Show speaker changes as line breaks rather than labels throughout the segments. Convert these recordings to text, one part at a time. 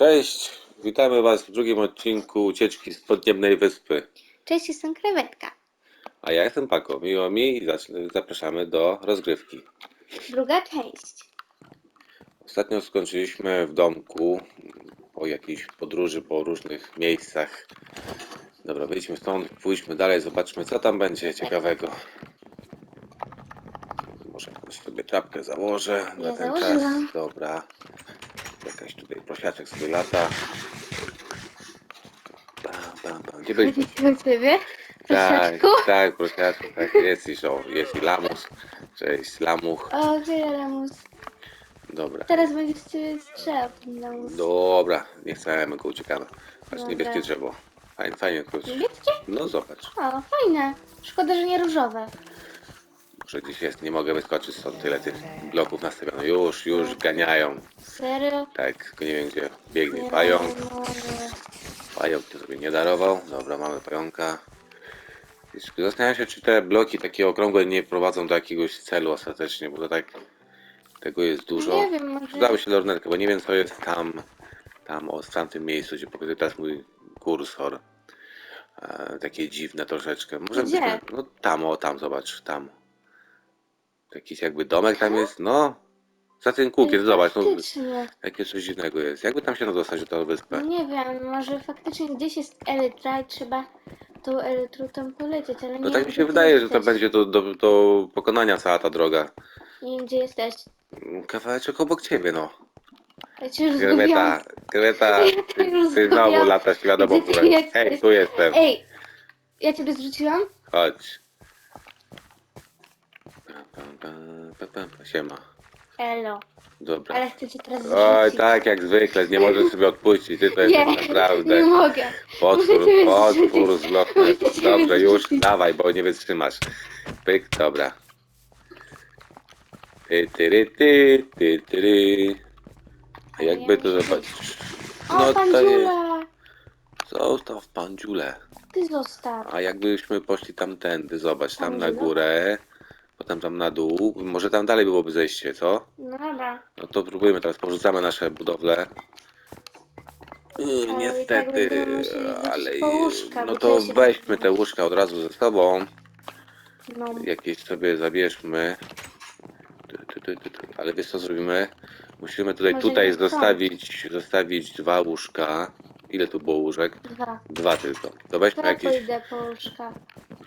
Cześć, witamy Was w drugim odcinku ucieczki z podniebnej wyspy.
Cześć, jestem krewetka.
A ja jestem Pako, miło mi i zapraszamy do rozgrywki.
Druga część.
Ostatnio skończyliśmy w domku po jakiejś podróży po różnych miejscach. Dobra, wyjdźmy stąd, pójdźmy dalej, zobaczmy co tam będzie ciekawego. Może jakąś sobie czapkę założę na
Ja
ten
założyłam.
czas. Dobra. Jakaś tutaj prosiaczek sobie lata. Pam, pam, pam. Gdzie byliśmy?
Chodzimy do ciebie?
Tak,
Prosiaczku?
tak, prosiaczek, tak, jest i o, jest i lamus. Cześć, lamuch.
O, tyle lamus.
Dobra.
Teraz będzie z ciebie strzelał ten lamus.
Dobra, nie chcemy go uciekamy.
Dobra.
niebieskie drzewo. Fajnie, fajnie tylko.
Niebieskie?
No zobacz,
O, fajne. Szkoda, że nie różowe.
Może gdzieś jest, nie mogę wyskoczyć stąd tyle tych bloków nastawiono. Już, już ganiają.
Serio?
Tak, tylko nie wiem gdzie biegnie
Nie
pająk. Pająk to sobie nie darował. Dobra, mamy pająka. Zastanawiam się, czy te bloki takie okrągłe nie prowadzą do jakiegoś celu ostatecznie, bo to tak tego jest dużo.
Nie wiem, może...
Przydały się lornetkę, bo nie wiem co jest tam, tam o, w tamtym miejscu, gdzie pokazuje teraz mój kursor. E, takie dziwne troszeczkę. Może
Gdzie?
byśmy, no tam, o tam, zobacz, tam. Jakiś jakby domek tam jest, no. Za tym kółkiem, zobacz, no,
Faktycznie.
jakie coś dziwnego jest. Jakby tam się no dostać do tej
No
wyspy?
nie wiem, może faktycznie gdzieś jest elytra i trzeba tą elytrą tam polecieć, ale nie
No
wiem,
tak mi się wydaje, że to
jesteś.
będzie do, do, do pokonania cała ta droga.
Nie wiem, gdzie jesteś.
Kawałeczek obok ciebie, no.
Ja cię już zgubiłam. Ja
ty,
już
ty znowu
zgubiłam.
latasz wiadomo
Gdzie ty
które.
jesteś?
Hej, tu jestem.
Ej, ja ciebie zrzuciłam?
Chodź. Pam, pam, pam, pam. Siema.
Elo.
Dobra.
Ale chcę cię teraz zrzucić.
Oj, tak jak zwykle, nie możesz sobie odpuścić. Ty to
Nie,
jesteś naprawdę
nie mogę.
potwór, potwór
zrzucić.
z Loch Ness. Dobrze, już,
zrzucić.
dawaj, bo nie wytrzymasz. Pyk, dobra. Ty, ty, ry, ty, ty, ty, ry. A jakby to zobaczyć.
O,
No
pan
to jest.
Dziula.
Zostaw pan dziule.
Ty zostaw.
A jakbyśmy poszli tamtędy, zobacz, tam na górę, potem tam na dół, może tam dalej byłoby zejście, co?
No dobra.
No to próbujemy teraz, porzucamy nasze budowle. Yy,
tak
niestety,
będziemy musieli wrócić
ale
po łóżka,
no
bo
to
to się
weźmy te łóżka od razu ze sobą,
No.
jakieś sobie zabierzmy. Tu, tu, tu, tu, tu. Ale wiesz co zrobimy? Musimy tutaj,
Może
tutaj
nie
zostawić, zostawić dwa łóżka. Ile tu było łóżek?
Dwa.
Dwa tylko. To weźmy
ja
jakieś...
pójdę po łóżka.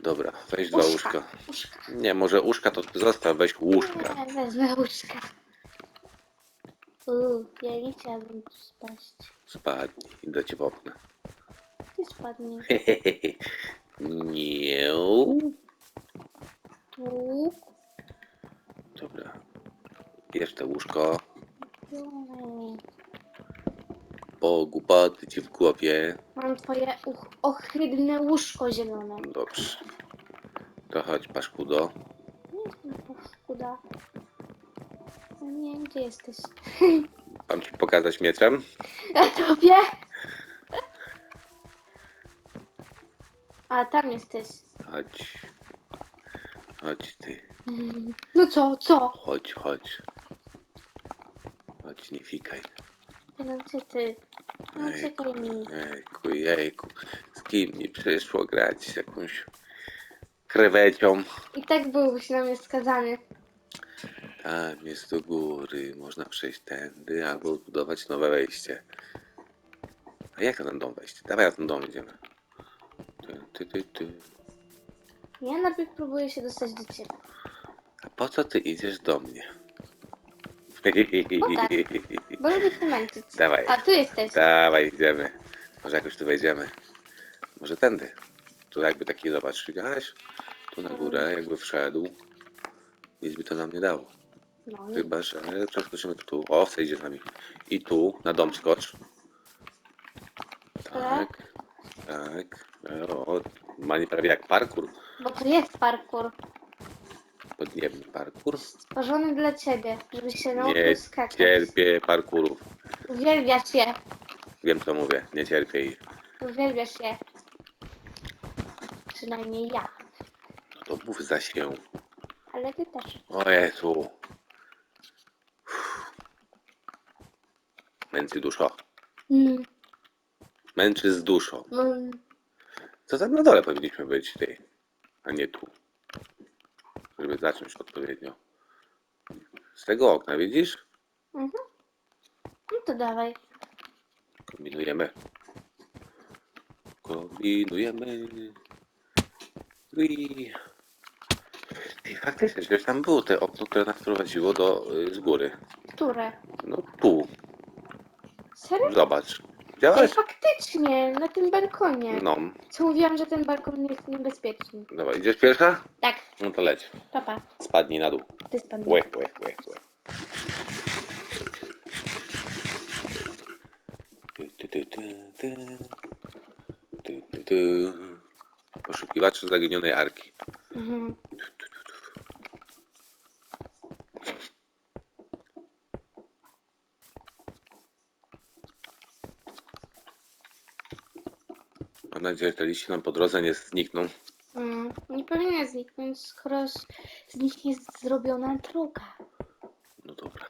Dobra, weź dwa
Łóżka.
Łóżka. Nie, może łóżka to zostaw, weź łóżka.
Nie, wezmę łóżka. Uuu, ja nie chciałabym tu spaść.
Spadnij, idę ci w okna.
Ty spadnie.
Nie.
Tu.
Dobra. Jeszcze łóżko.
Tu.
Bo głupoty ci w głowie.
Mam twoje uch- ohydne łóżko zielone.
Dobrze. To chodź, paszkudo.
Nie jestem paskuda. Ja nie wiem, gdzie jesteś.
Mam ci pokazać mieczem?
A tobie? A, tam jesteś.
Chodź. Chodź ty.
No co, co?
Chodź, chodź. Chodź, nie fikaj.
No gdzie ty? No czekaj mi.
Jejku, jejku. Z kim mi przyszło grać? Z jakąś krewecią.
I tak byłbyś na mnie skazany.
Tam jest do góry, można przejść tędy albo zbudować nowe wejście. A jak na ten dom wejść? Dawaj na ten dom idziemy. Ty, ty, ty, ty.
Ja najpierw próbuję się dostać do ciebie.
A po co ty idziesz do mnie?
Tak. Bo lubię się męczyć.
Dawaj,
A, tu jesteś.
dawaj, idziemy. Może jakoś tu wejdziemy. Może tędy. Tu jakby taki, zobacz, widziałeś? Tu na górę jakby wszedł. Nic by to nam nie dało.
No.
Chyba, że przeskoczymy tu. O, idzie z nami. I tu, na dom skocz. Tak, tak. O, ma nie prawie jak parkour.
Bo to jest parkour.
Podniebny parkour.
Stworzony dla ciebie, żebyś się
Nie
nauczył skakać.
cierpię parkourów.
Uwielbiasz je.
Wiem co mówię, nie cierpię ich.
Uwielbiasz je. Przynajmniej ja.
To mów za się.
Ale ty też.
O Jezu. Męcy duszo.
Mm,
Męczy z duszą.
mm,
To tam na dole powinniśmy być, ty, a nie tu. Żeby zacząć odpowiednio. Z tego okna, widzisz?
mhm. No to dawaj.
Kombinujemy. Kombinujemy. I faktycznie, gdzieś tam było te okno, które nas prowadziło do, y, z góry.
Które?
No tu,
Serio?
zobacz.
Ej,
Widziałeś?
faktycznie, na tym balkonie.
No,
Co mówiłam, że ten balkon jest niebezpieczny.
dobra, idziesz pierwsza?
Tak,
No to leć.
papa,
Spadnij na dół.
ty spadł.
Łech, łech, łech, łech. Ty, ty, ty, ty, ty. Ty, ty, ty. Poszukiwacze zaginionej arki.
Mhm.
Mam nadzieję, że te liście nam po drodze nie znikną.
Mm, nie powinien zniknąć, skoro z, z nich jest zrobiona droga.
No dobra.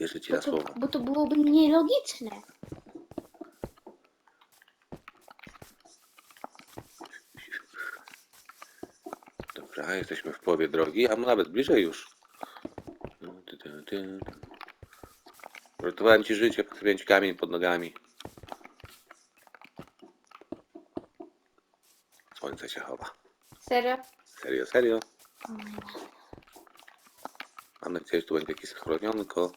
Wierzę ci
Bo
na
to,
słowo.
bo to byłoby nielogiczne.
Dobra, jesteśmy w połowie drogi, a nawet bliżej już. Ty. Uratowałem ci życie, ci kamień pod nogami. Słońce się chowa.
Serio?
Serio, serio. Mam nadzieję, że tu będzie jakieś schronionko.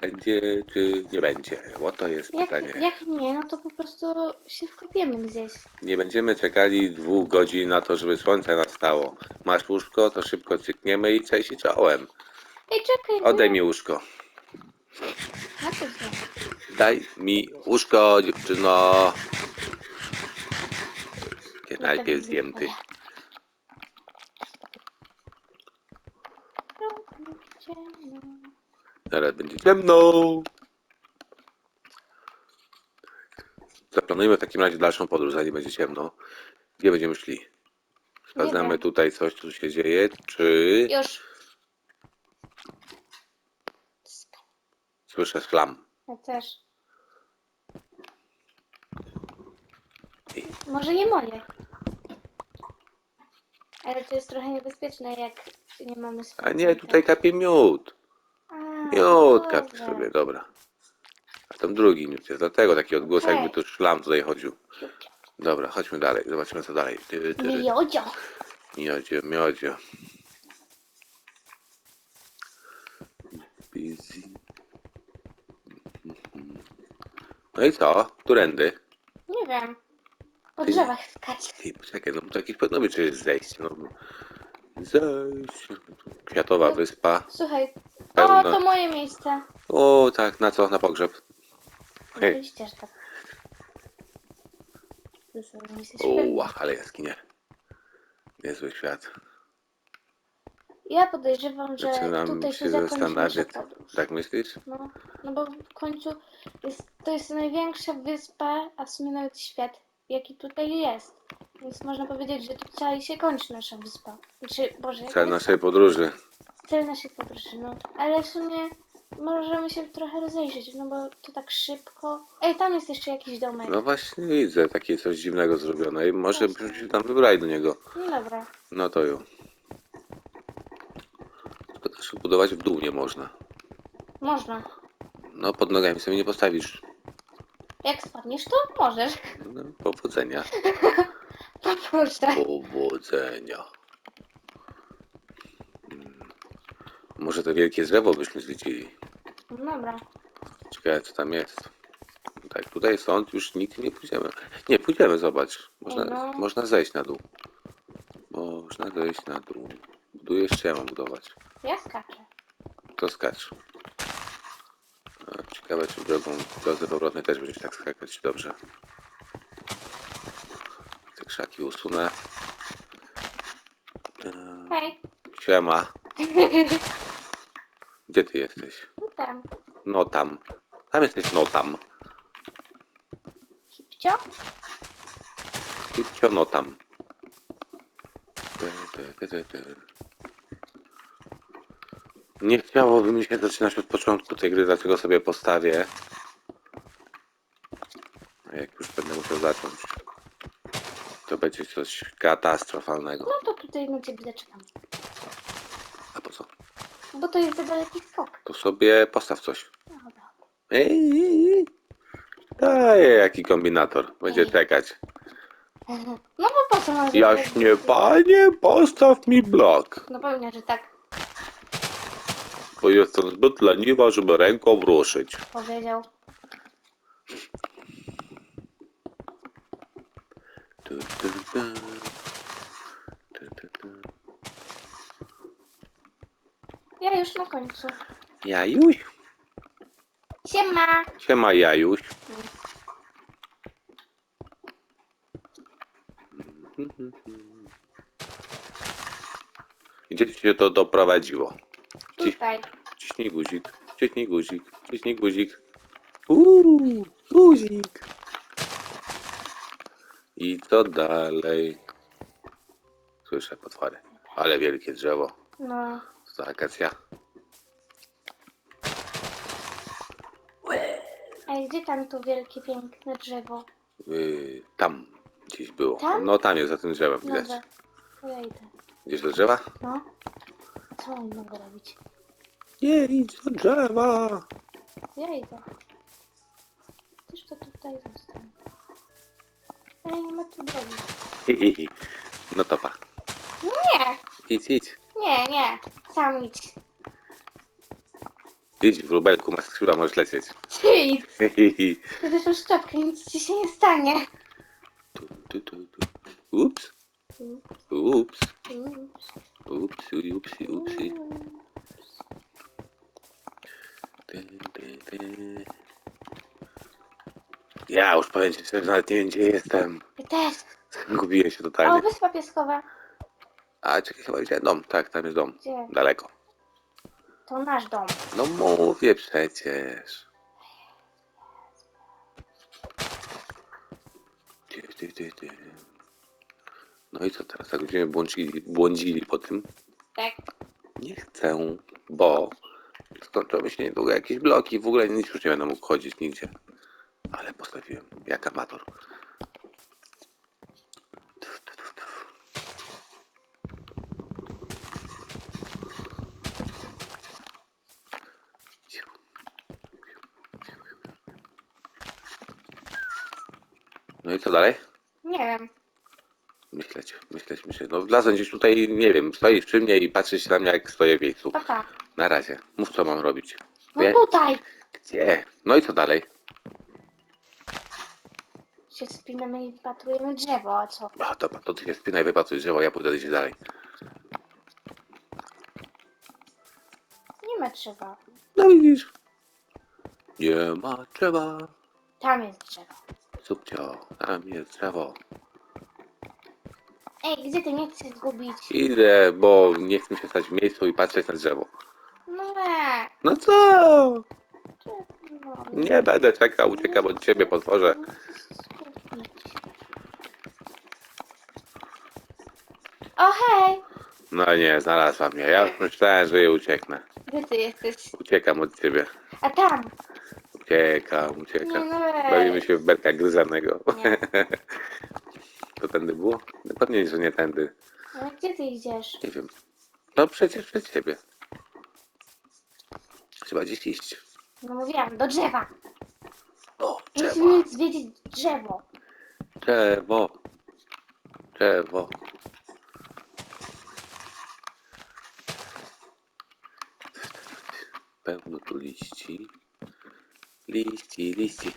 Będzie czy nie będzie? O to jest
Jak,
pytanie.
jak nie, no to po prostu się wkopiemy gdzieś.
Nie będziemy czekali dwóch godzin na to, żeby słońce nastało. Masz łóżko, to szybko cykniemy i cześć i czołem.
Ej, czekaj. Nie.
mi łóżko.
A to co?
Daj mi łóżko, dziewczyno. Najpierw zjem ty. Zaraz będzie ciemno. Zaplanujmy w takim razie dalszą podróż, zanim będzie ciemno. Gdzie będziemy szli? Sprawdzamy tutaj coś, co się dzieje, czy
Już.
słyszę flam.
Ja też. Może nie moje. Ale to jest trochę niebezpieczne, jak nie mamy
A nie, tutaj kapie miód.
A,
Miód kapie
dobra.
sobie, dobra. A tam drugi miód jest, dlatego taki odgłos,
Okej.
jakby tu szlam tutaj chodził. Dobra, chodźmy dalej, zobaczymy co dalej. Ty, ty, ty.
Miodzio.
Miodzie, miodzie. Busy. No i co? Którędy?
Nie wiem. Po drzewach skać.
Ty, poczekaj, no to jakieś powinno być przecież zejście. No. Zejść. Kwiatowa wyspa.
Słuchaj. O, to moje miejsce.
O, tak, na co? Na pogrzeb. Hej.
Oczywiście, że tak. Ty sobie
ła, ale jaskinie. Niezły świat.
Ja podejrzewam, że
Zaczynam
tutaj się
się
zakończy nasza
zastanawiać.
podróż.
Tak myślisz?
No, no bo w końcu jest, to jest największa wyspa, a w sumie nawet świat, jaki tutaj jest. Więc można powiedzieć, że tutaj się kończy nasza wyspa. Znaczy, Boże,
Cel naszej podróży.
cel naszej podróży, no. Ale w sumie możemy się trochę rozejrzeć, no bo to tak szybko. Ej, tam jest jeszcze jakiś domek.
No właśnie widzę takie coś dziwnego zrobione i może byśmy się tam wybrali do niego.
No dobra.
No to już. Tylko też budować w dół nie można.
Można.
No pod nogami sobie nie postawisz.
Jak spadniesz, to możesz.
Powodzenia.
No proszę.
Powodzenia. Hmm. Może to wielkie drzewo byśmy zwiedzili.
Dobra.
Ciekawe co tam jest. Tak, tutaj stąd już nigdy nie pójdziemy. Nie, pójdziemy, zobacz. Można,
No.
można zejść na dół. Można zejść na dół. Budujesz czy ja mam budować?
Ja skaczę.
To skacz. Ciekawe, czy drogą drodze powrotnej też będziesz tak skakać dobrze. Te krzaki usunę.
Hej.
Siema, gdzie ty jesteś?
No tam.
No tam. Tam jesteś, no tam.
Hipcio?
Kipcio, no tam. Nie chciałoby mi się zaczynać od początku tej gry, dlatego sobie postawię. A jak już będę musiał zacząć, to będzie coś katastrofalnego.
No to tutaj na ciebie zaczekam.
A po co?
Bo to jest za daleki skok.
To sobie postaw coś.
No dobra.
Ej, ej, ej. Daję jaki kombinator. Będzie
Ej.
czekać.
No bo po co mam
Jaśnie panie, postaw mi blok.
No pewnie, że tak
Bo jestem zbyt leniwa, żeby ręką ruszyć.
powiedział.
Tu, tu, tu. Tu, tu, tu.
Ja już na końcu.
Jajuś?
Siema!
Siema Jajuś. Gdzie ci się to doprowadziło?
Tutaj.
Ciśnij guzik, ciśnij guzik, ciśnij guzik. Uuu, guzik. I co dalej? Słyszę potwory. Ale wielkie drzewo.
No.
Co to akacja?
Ej, gdzie tam to wielkie, piękne drzewo?
Yy, tam gdzieś było.
Tam?
No tam jest za tym drzewem widać.
Dobra. To ja idę.
Gdzieś do drzewa?
No. Co oni mogą robić?
Nie idź do drzewa.
Ja idę. Też to tutaj zostanę. Ej, nie ma tu drogi.
Hi, hi, hi. No to pa.
Nie!
Idź, idź.
Nie, nie. Sam idź.
Idź w rubelku, masz skrzydła, możesz lecieć.
Ty idź.
Hi, hi, hi.
Nic ci się nie stanie.
Tu, tu, tu, tu. Ups, ups, ups, ups, ups. Ty, ty, ty. Ja już powiem ci, że nawet nie wiem gdzie jestem.
Ja też.
Gubiłem się
O,
totalnie.
wyspa pieskowa.
A czekaj, chyba widziałem dom. Tak, tam jest dom.
Gdzie?
Daleko.
To nasz dom.
No mówię przecież. Ty, ty, ty, ty. No i co teraz? Tak będziemy błądzili, błądzili po tym?
Tak.
Nie chcę, bo skończą mi się niedługo jakieś bloki. W ogóle nic już nie będę mógł chodzić nigdzie. Ale postawiłem jak amator. No i co dalej?
Nie wiem.
Myśleć, myśleć, myśleć. No wlazłem gdzieś tutaj, nie wiem, stoisz przy mnie i patrzysz na mnie jak stoję w miejscu.
Papa.
Na razie. Mów co mam robić.
No tutaj.
Gdzie? No i co dalej?
Się spinamy i wypatrujemy drzewo, a co?
A dobra, to ty się spinaj, wypatruj drzewo, ja pójdę gdzieś dalej.
Nie ma drzewa.
No widzisz. Nie ma drzewa.
Tam jest drzewo.
Subcio, tam jest drzewo.
Ej, gdzie ty nie chcesz zgubić?
Idę, bo nie chcę się stać w miejscu i patrzeć na drzewo.
No nie.
No co?
No.
Nie będę czekał, uciekam od ciebie, potworze.
O hej!
No nie, znalazła mnie. Ja już myślałem, że jej ucieknę.
Gdzie ty jesteś?
Uciekam od ciebie.
A tam!
Uciekam,
Nie
uciekam.
no
Bawimy się w berka gryzanego.
Nie.
To tędy było? No pewnie, że nie tędy.
Ale gdzie ty idziesz?
Nie wiem. No przecież przed ciebie. Trzeba gdzieś iść.
No mówiłam, do drzewa.
O, drzewo.
Musimy zwiedzić drzewo.
Drzewo. Drzewo. Pełno tu liści. Liści, liści.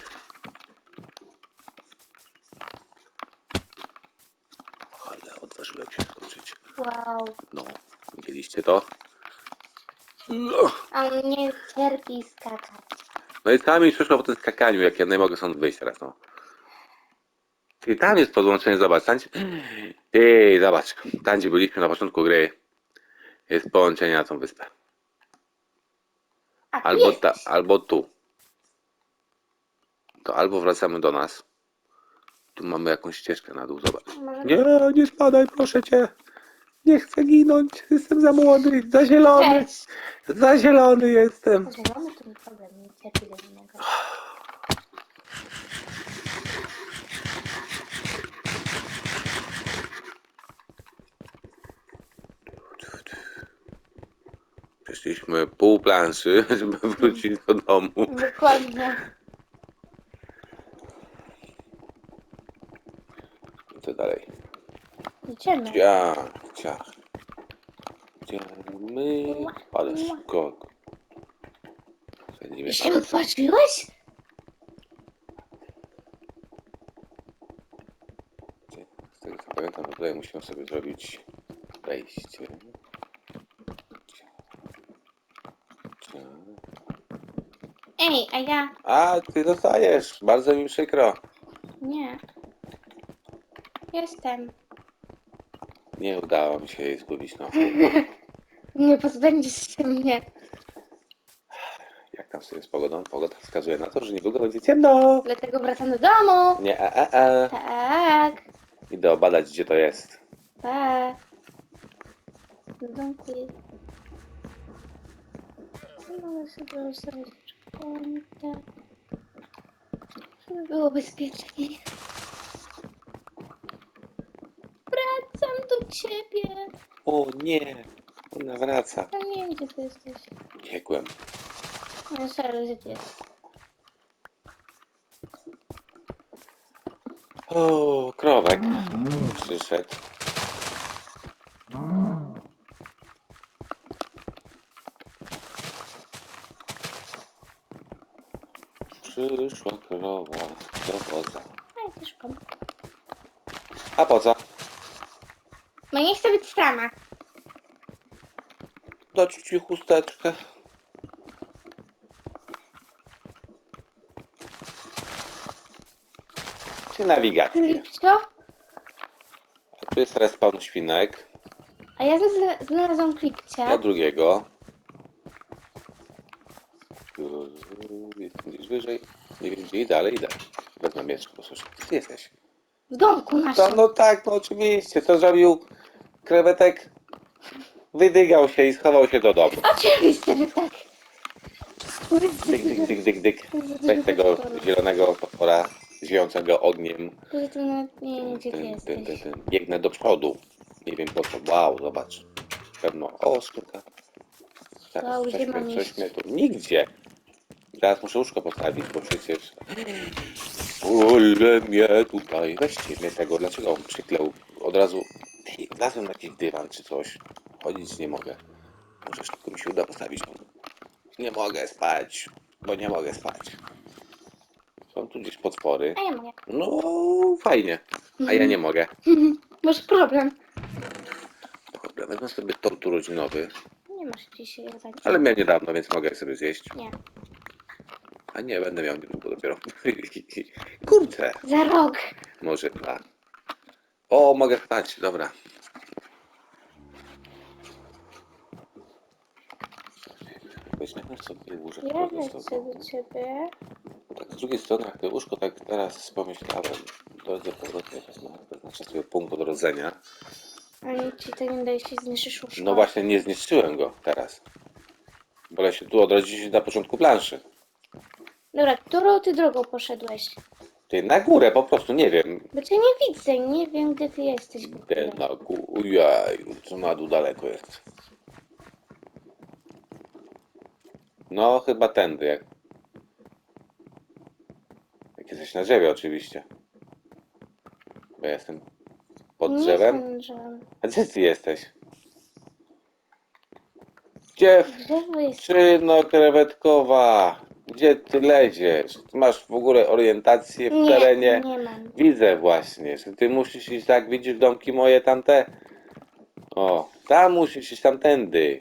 Ale odważyłem się skoczyć.
Wow.
No, widzieliście to? No.
A on nie cierpi skakać.
No i tam mi przyszło po tym skakaniu, jak ja nie mogę stąd wyjść teraz, no. Ty, tam jest podłączenie, zobacz, tam gdzie... Ty, zobacz, tam gdzie byliśmy na początku gry, jest połączenie na tą wyspę.
A
Albo, ta, albo tu. To albo wracamy do nas. Tu mamy jakąś ścieżkę na dół, zobacz. Nie, nie spadaj, proszę cię. Nie chcę ginąć. Jestem za młody, za zielony.
Cześć.
Za zielony jestem.
Zielony to nie problem, nie cierpi do innego.
Przeszliśmy pół planszy, żeby wrócić do domu.
Dokładnie.
Co dalej?
Idziemy.
Ciach, ciach. Idziemy. Ale skok.
I się odpatrzyłeś?
z tego co pamiętam, tutaj musimy sobie zrobić wejście.
Ej, a ja...
A, ty dostajesz. Bardzo mi przykro.
Nie. Jestem.
Nie udało mi się jej zgubić, no.
Nie pozbędziesz się mnie.
Jak tam sobie z pogodą? Pogoda wskazuje na to, że niedługo będzie ciemno.
Dlatego wracam do domu.
Nie, a, a, a.
Tak.
Idę obadać, gdzie to jest.
Tak. Do domku. Mogę sobie ustawić kątę. Żeby było bezpieczniej. Wracam do ciebie.
O nie, ona wraca.
Ja nie wiem, gdzie ty jesteś.
Biegłem.
No serio, gdzie ty jesteś?
O, krowek przyszedł. Przyszła krowa do wodza.
A ja też kom.
A po co?
No nie chcę być sama.
Dać ci chusteczkę. Czy nawigację?
Lipcio?
Tu jest respawn świnek.
A ja zna- znalazłam klipcia.
Ja drugiego. Jestem gdzieś wyżej. Nie wiem gdzie idę, ale idę. Wezmę miecz, posłyszę. Gdzie jesteś?
W domku
To,
naszym.
no tak, no oczywiście. Co zrobił krewetek? Wydygał się i schował się do domu.
Oczywiście, że tak.
Dyk, dyk, dyk, dyk, dyk. Weź tego zielonego potwora zwiącego ogniem.
Poza tym nawet nie wiem, gdzie ty
Ten, ten, ten,
jesteś.
ten. Biegnę do przodu. Nie wiem po co. Wow, zobacz. Pewno. O, skórka.
Wow, gdzie mam
mnie, coś
iść?
mnie tu. Nigdzie. Teraz muszę łóżko postawić, bo przecież. Ole mnie tutaj. Weźcie mnie tego. Dlaczego on przyklął od razu. Ej, Wlazłem na jakiś dywan czy coś. Chodzić nie mogę. Może szybko mi się uda postawić. Nie mogę spać, bo nie mogę spać. Są tu gdzieś potwory.
A ja mogę.
No, fajnie. A ja nie mogę.
Masz problem.
Dobra, wezmę sobie tort urodzinowy,
Nie masz dzisiaj jedzenia.
ale miałem niedawno, więc mogę sobie zjeść.
Nie.
A nie, będę miał niedługo dopiero. Kurczę,
Za rok.
może dwa. O, mogę spać, dobra. Weźmiemy sobie łóżeczko
Ja
ze
lecę
sobą.
do ciebie.
Tak, z drugiej strony, jak to łóżko, tak teraz pomyślałem, dojdę powrotnie, wezmę, wyznaczę sobie punkt odrodzenia.
Ani ci to nie daje się zniszczyć łóżko.
No właśnie, nie zniszczyłem go teraz. Wolę się tu odrodzić na początku planszy.
Dobra, którą ty drogą poszedłeś?
Ty na górę po prostu, nie wiem.
Bo cię nie widzę, nie wiem gdzie ty jesteś. w ogóle.
Idę na górę. Co na dół daleko jest. No, chyba tędy. Jak, jak jesteś na drzewie, oczywiście. Bo ja jestem pod
Nie
drzewem.
jestem drzewem.
A gdzie ty jesteś? Gdzie
Drzewo jest...
Czyno krewetkowa, gdzie ty leziesz? Ty masz w ogóle orientację w
Nie,
terenie?
nie mam.
Widzę właśnie, że ty musisz iść tak, widzisz domki moje tamte? O, tam musisz iść tamtędy.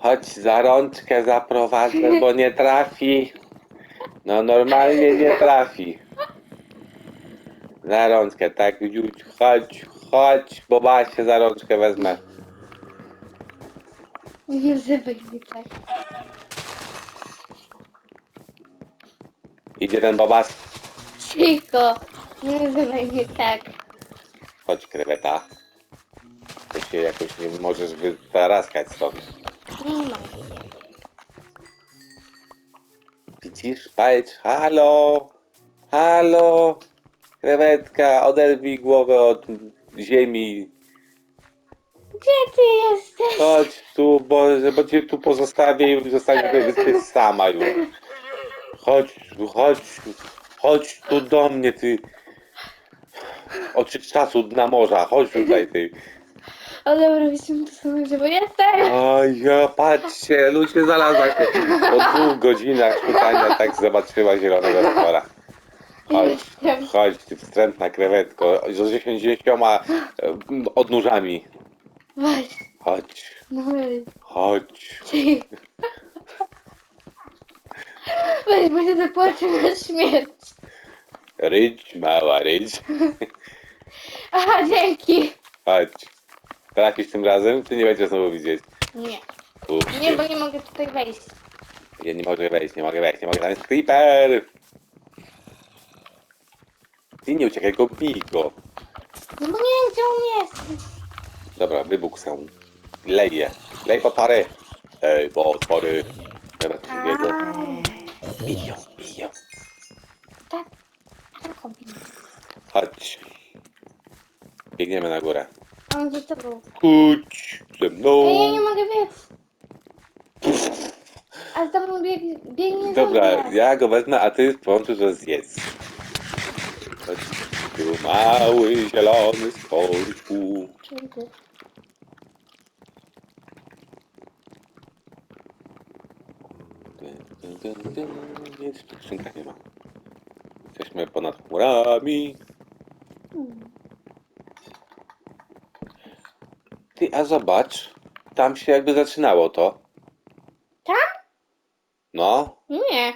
Chodź za rączkę zaprowadzę, bo nie trafi. No normalnie nie trafi. Za rączkę, tak, Juć, chodź, chodź, bo Basię za rączkę wezmę.
Nie mnie tak.
Idzie ten Bobas.
Cicho. Nie mnie tak.
Chodź, kreweta. Ty się jakoś nie możesz wytaraskać stąd.
Nie ma.
Widzisz? Patrz, halo! Halo! Krewetka, oderwij głowę od ziemi.
Gdzie ty jesteś?
Chodź tu, bo, bo cię tu pozostawię i zostaniesz wyspie sama już. Chodź, chodź, chodź tu do mnie, ty. Od czasu dna morza, chodź tutaj, ty.
O dobra, widzimy to samo, gdzie bo jestem.
Oj, ja patrzcie, ludzie znalazła się. Po dwóch godzinach szukania tak zobaczyła zielonego stwora. Chodź, chodź, ty wstrętna krewetko, z dziesięcioma e, odnóżami.
Weź.
Chodź,
No weź.
chodź.
Ty. Weź, bo się zapłaczę na śmierć.
Rydź, mała rydź.
Aha, dzięki.
Chodź. Trafisz tym razem, ty nie będziesz znowu widzieć.
Nie. Nie, bo nie mogę tutaj wejść.
Ja nie mogę wejść, nie mogę wejść, nie mogę, tam jest creeper! Ty nie uciekaj, go bij go.
No bo nie wiem, gdzie on jest.
Dobra, wybuch są. Leje. Lej potwory. Ej, potwory. Dobra, drugiego. Biją, biją.
Tak. Tak, kombinuje.
Chodź. Biegniemy na górę.
On za tobą.
Chodź ze mną.
Ej, ja nie mogę biec. A za mną bieg, biegnie
Dobra, ja go wezmę, a ty połączysz to zjedz. Chodź. Tu mały, zielony stworku.
Czym ty?
Dyn, dyn. Nic w tych skrzynkach nie ma. Jesteśmy ponad chmurami. Ty, a zobacz. Tam się jakby zaczynało to.
Tam?
No.
Nie.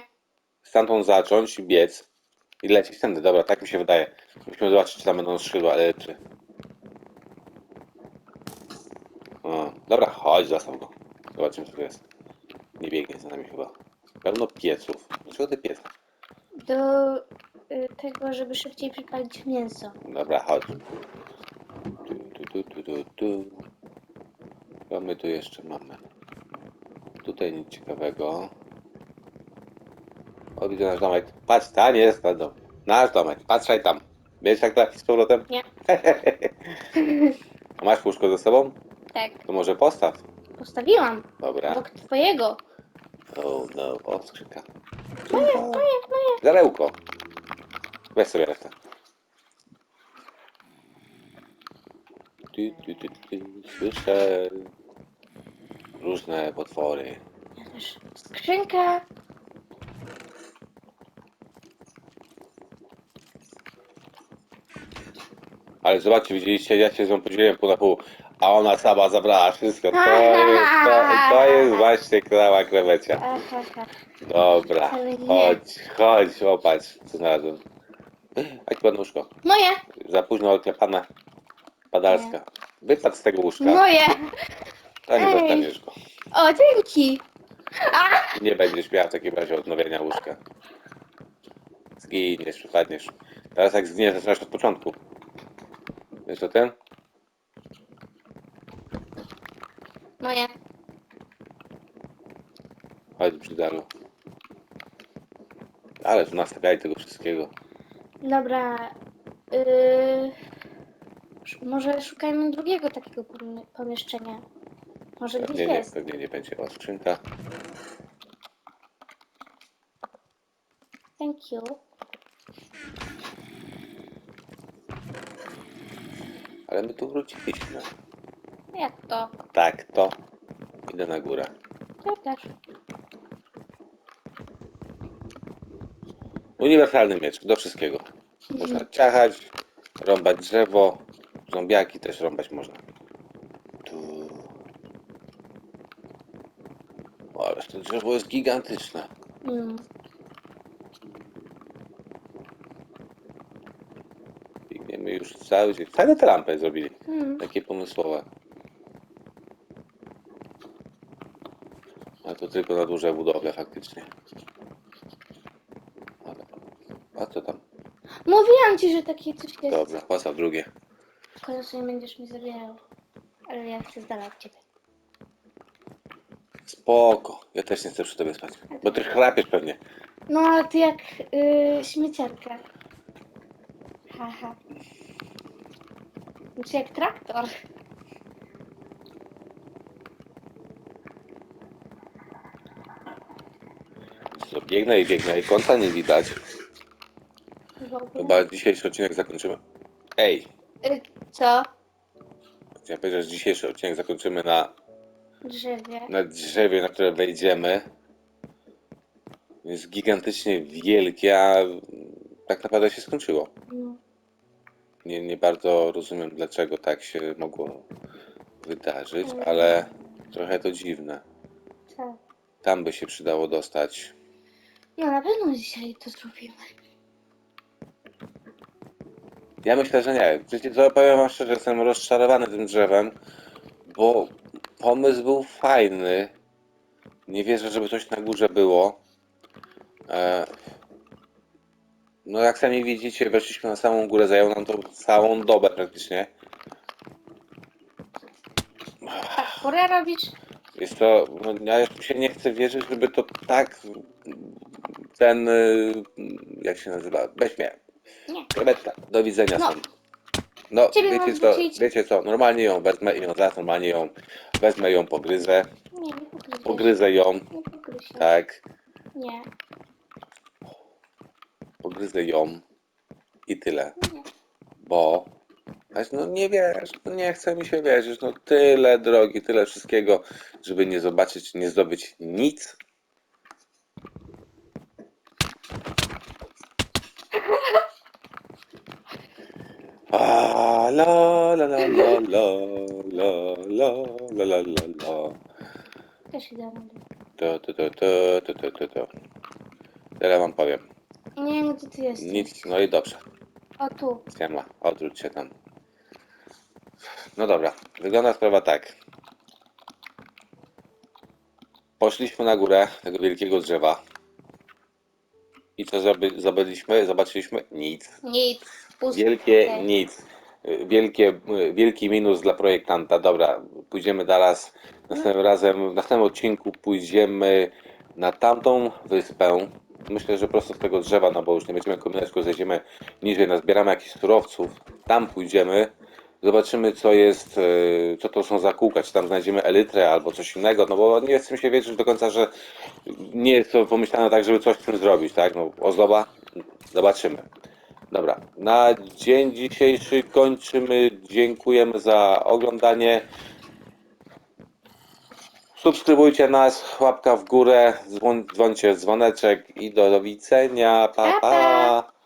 Stamtąd zacząć i biec. I lecieć tędy. Dobra, tak mi się wydaje. Musimy zobaczyć, czy tam będą skrzydła, ale czy... O, dobra, chodź, zostaw go. Zobaczymy, co tu jest. Nie biegnie za nami chyba. Pełno pieców. Dlaczego te piece?
Do y, tego, żeby szybciej przypalić mięso.
Dobra, chodź. Tu, tu, tu, tu, tu, tu. Co my tu jeszcze mamy? Tutaj nic ciekawego. O, widzę nasz domek. Patrz, tam jest ten dom. Nasz domek. Patrzaj tam. Wiesz jak trafić z powrotem?
Nie.
A masz łóżko ze sobą?
Tak.
To może postaw.
Postawiłam.
Dobra.
Obok twojego.
Oh no. O, skrzynka.
Moje, moje, moje.
Zarełko. Weź sobie resztę. Ty, ty, ty, ty. Słyszę różne potwory.
Ja też. Skrzynka.
Ale zobaczcie, widzieliście, ja się z nią podzieliłem pół na pół, a ona sama zabrała wszystko. To jest, to, to jest właśnie krawa krewecia. Dobra, chodź, chodź, popatrz, co znalazłem. Chodź pod łóżko.
Moje.
Za późno oklepana padalska. Wypadł z tego łóżka,
Moje.
a nie
Ej.
dostaniesz go.
O, dzięki. A!
Nie będziesz miała w takim razie odnowienia łóżka. Zginiesz, przypadniesz. Teraz jak zginiesz, zaczynasz od początku. Wiesz o tym?
Moje.
Chodź brzydalu. Ale tu nastawiali tego wszystkiego.
Dobra. Yy, sz- może szukajmy drugiego takiego pomie- pomieszczenia. Może gdzieś
Pewnie nie,
jest.
pewnie nie będzie o skrzynka.
Thank you.
Ale my tu wróciliśmy.
Jak to?
Tak, to. Idę na górę.
To też.
Uniwersalny miecz, do wszystkiego. Można ciachać, rąbać drzewo, zombiaki też rąbać można. Tu. O, ależ to drzewo jest gigantyczne.
Mm.
Biegniemy już cały dzień. Fajne te lampy zrobili.
Mm.
Takie pomysłowe. To tylko na duże budowle faktycznie. Ale... A co tam?
Mówiłam ci, że takie coś jest.
Dobra, postaw drugie.
końcu nie będziesz mi zabierał. Ale ja chcę z dala od ciebie.
Spoko. Ja też nie chcę przy tobie spać. Bo ty chrapiesz pewnie.
No, a ty jak yy, śmieciarka. Haha. Znaczy jak traktor.
Co, biegnę i biegnę i końca nie widać. Chyba dzisiejszy odcinek zakończymy. Ej,
Y, co?
chciałem powiedzieć, że dzisiejszy odcinek zakończymy na,
Drzewie.
na drzewie, na które wejdziemy. Jest gigantycznie wielkie, a tak naprawdę się skończyło.
No.
Nie, nie bardzo rozumiem, dlaczego tak się mogło wydarzyć, ale trochę to dziwne.
Tak.
Tam by się przydało dostać.
No na pewno dzisiaj to zrobimy.
Ja myślę, że nie. Wiecie co, powiem wam szczerze, jestem rozczarowany tym drzewem, bo pomysł był fajny. Nie wierzę, żeby coś na górze było. E, no jak sami widzicie, weszliśmy na samą górę, zajęło nam to całą dobę praktycznie.
Tak, porę robisz?
Jest to, no, ja się nie chcę wierzyć, żeby to tak ten, y, jak się nazywa, weź mnie,
Nie.
krewetka, do widzenia
No.
No,
Ciebie
wiecie co,
wrócić.
wiecie co, normalnie ją wezmę i ją zaraz normalnie ją wezmę ją pogryzę,
Nie, nie pogryziesz.
pogryzę ją,
Nie pogryziesz.
tak,
Nie,
pogryzę ją i tyle,
nie.
bo no nie wiesz, no nie chce mi się wierzyć, no tyle drogi, tyle wszystkiego, żeby nie zobaczyć, nie zdobyć nic. La la la la la la la la la la la
Też idę
to to to to to to to to Tyle wam powiem.
Nie wiem, gdzie ty jesteś.
Nic, no i dobrze.
O, tu.
Siema, odwróć się tam. No dobra, wygląda sprawa tak. Poszliśmy na górę tego wielkiego drzewa. I co zrobi- zobaczyliśmy? Zobaczyliśmy? Nic.
Nic. Puste.
Wielkie nic. Wielkie, wielki minus dla projektanta. Dobra, pójdziemy teraz. Następnym razem, w następnym odcinku pójdziemy na tamtą wyspę. Myślę, że prosto z tego drzewa, no bo już nie będziemy kombinować, tylko zejdziemy niżej, nazbieramy jakichś surowców. Tam pójdziemy. Zobaczymy, co jest, y, co to są za kółka, czy tam znajdziemy elytrę albo coś innego, no bo nie chcę się wierzyć do końca, że nie jest to pomyślane tak, żeby coś z tym zrobić, tak? No, ozdoba, zobaczymy. Dobra, na dzień dzisiejszy kończymy. Dziękujemy za oglądanie. Subskrybujcie nas, łapka w górę, dzwoń, dzwońcie dzwoneczek i do, widzenia. Pa.
pa.